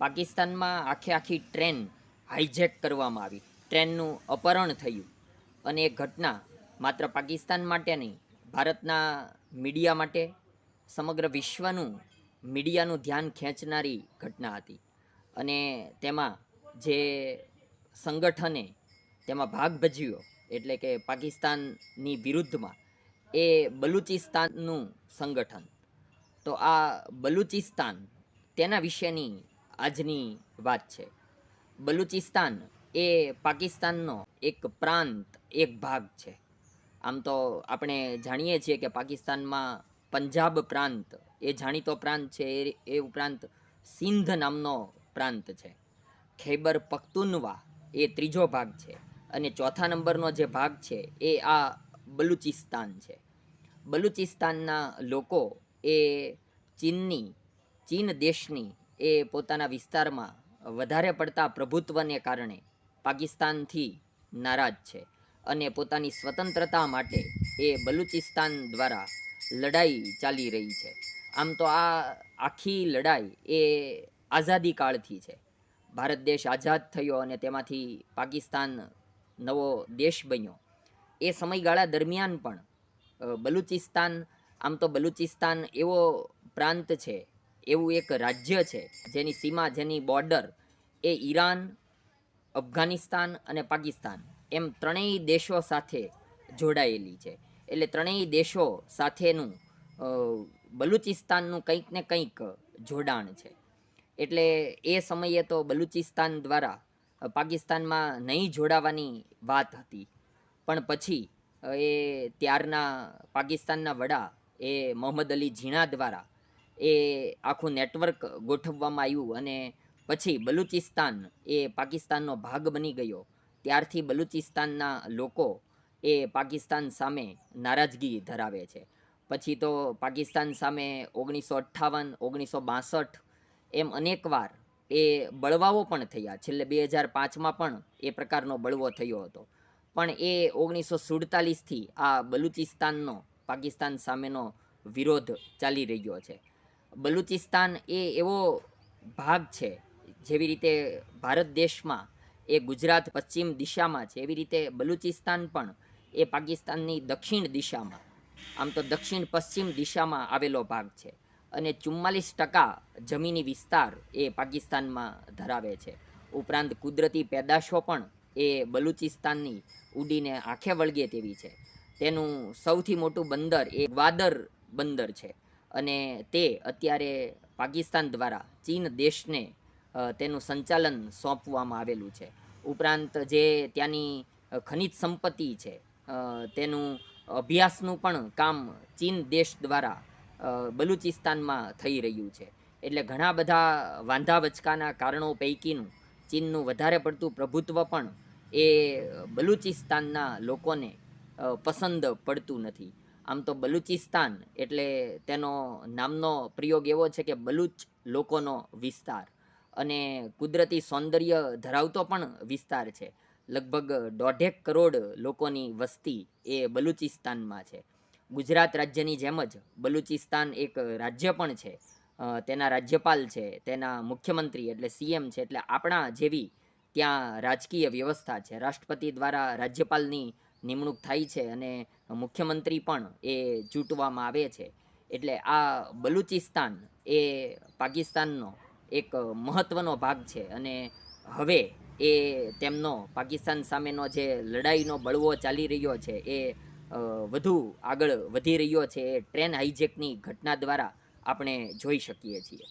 પાકિસ્તાનમાં આખે આખી ટ્રેન હાઈજેક કરવામાં આવી. ટ્રેનનું અપહરણ થયું અને એ ઘટના માત્ર પાકિસ્તાન માટે નહીં, ભારતના મીડિયા માટે, સમગ્ર વિશ્વનું મીડિયાનું ધ્યાન ખેંચનારી ઘટના હતી. અને તેમાં જે સંગઠને તેમાં ભાગ ભજવ્યો, એટલે કે પાકિસ્તાનની વિરુદ્ધમાં, એ બલુચિસ્તાનનું સંગઠન. તો આ બલુચિસ્તાન તેના વિશેની આજની વાત છે. બલુચિસ્તાન એ પાકિસ્તાનનો એક પ્રાંત, એક ભાગ છે. આમ તો આપણે જાણીએ છીએ કે પાકિસ્તાનમાં પંજાબ પ્રાંત એ જાણીતો પ્રાંત છે. એ એ ઉપરાંત સિંધ નામનો પ્રાંત છે. ખૈબર પખ્તુનવા એ ત્રીજો ભાગ છે. અને ચોથા નંબરનો જે ભાગ છે એ આ બલુચિસ્તાન છે. બલુચિસ્તાનના લોકો એ ચીનની, ચીન દેશની એ પોતાના વિસ્તારમાં વધારે પડતા પ્રભુત્વને કારણે પાકિસ્તાનથી નારાજ છે અને પોતાની સ્વતંત્રતા માટે એ બલુચિસ્તાન દ્વારા લડાઈ ચાલી રહી છે. આમ તો આ આખી લડાઈ એ આઝાદી કાળથી છે. ભારત દેશ આઝાદ થયો અને તેમાંથી પાકિસ્તાન નવો દેશ બન્યો. એ સમયગાળા દરમિયાન પણ બલુચિસ્તાન, આમ તો બલુચિસ્તાન એવો પ્રાંત છે એવું એક રાજ્ય છે, જેની સીમા, જેની બોર્ડર એ ઈરાન, અફઘાનિસ્તાન અને પાકિસ્તાન. એમ ત્રણેય દેશો સાથે જોડાયેલી છે. એટલે ત્રણેય દેશો સાથેનું બલુચિસ્તાનનું કંઈક ને કંઈક જોડાણ છે. એટલે એ સમયે તો બલુચિસ્તાન દ્વારા પાકિસ્તાનમાં નહીં જોડાવાની વાત હતી. પણ પછી એ ત્યારના પાકિસ્તાનના વડા એ મોહમ્મદ અલી ઝીણા દ્વારા એ આખું નેટવર્ક ગોઠવવામાં આવ્યું અને પછી બલુચિસ્તાન એ પાકિસ્તાનનો ભાગ બની ગયો. ત્યારથી બલુચિસ્તાનના લોકો એ પાકિસ્તાન સામે નારાજગી ધરાવે છે. પછી તો પાકિસ્તાન સામે ઓગણીસો અઠ્ઠાવન, ઓગણીસો બાસઠ એમ અનેકવાર એ બળવાઓ પણ થયા. છેલ્લે બે હજાર પાંચમાં પણ એ પ્રકારનો બળવો થયો હતો. પણ એ ઓગણીસો સુડતાલીસથી આ બલુચિસ્તાનનો, પાકિસ્તાન સામેનો વિરોધ ચાલી રહ્યો છે. બલુચિસ્તાન એ એવો ભાગ છે, જેવી રીતે ભારત દેશમાં એ ગુજરાત પશ્ચિમ દિશામાં છે, એવી રીતે બલુચિસ્તાન પણ એ પાકિસ્તાનની દક્ષિણ દિશામાં, આમ તો દક્ષિણ પશ્ચિમ દિશામાં આવેલો ભાગ છે. અને ચુમ્માલીસ ટકા જમીની વિસ્તાર એ પાકિસ્તાનમાં ધરાવે છે. ઉપરાંત કુદરતી પેદાશો પણ એ બલુચિસ્તાનની ઉડીને આંખે વળગે તેવી છે. તેનું સૌથી મોટું બંદર એ ગ્વાદર બંદર છે. અને તે અત્યારે પાકિસ્તાન દ્વારા ચીન દેશને તેનું સંચાલન સોંપવામાં આવેલું છે. ઉપરાંત જે ત્યાંની ખનિજ સંપત્તિ છે તેનું અભ્યાસનું પણ કામ ચીન દેશ દ્વારા બલુચિસ્તાનમાં થઈ રહ્યું છે. એટલે ઘણા બધા વાંધા વચકાના કારણો પૈકીનું ચીનનું વધારે પડતું પ્રભુત્વ પણ એ બલુચિસ્તાનના લોકોને પસંદ પડતું નથી. આમ તો બલુચિસ્તાન એટલે તેનો નામનો પ્રયોગ એવો છે કે બલુચ લોકોનો વિસ્તાર અને કુદરતી સૌંદર્ય ધરાવતો પણ વિસ્તાર છે. લગભગ દોઢેક કરોડ લોકોની વસ્તી એ બલુચિસ્તાનમાં છે. ગુજરાત રાજ્યની જેમ જ બલુચિસ્તાન એક રાજ્ય પણ છે. તેના રાજ્યપાલ છે, તેના મુખ્યમંત્રી એટલે સીએમ છે, એટલે આપણા જેવી ત્યાં રાજકીય વ્યવસ્થા છે. રાષ્ટ્રપતિ દ્વારા રાજ્યપાલની નિમણૂક થાય છે અને મુખ્યમંત્રી પણ એ ચૂંટવામાં આવે છે. એટલે આ બલુચિસ્તાન એ પાકિસ્તાનનો એક મહત્ત્વનો ભાગ છે અને હવે એ તેમનો પાકિસ્તાન સામેનો જે લડાઈનો બળવો ચાલી રહ્યો છે એ વધુ આગળ વધી રહ્યો છે એ ટ્રેન હાઈજેકની ઘટના દ્વારા આપણે જોઈ શકીએ છીએ.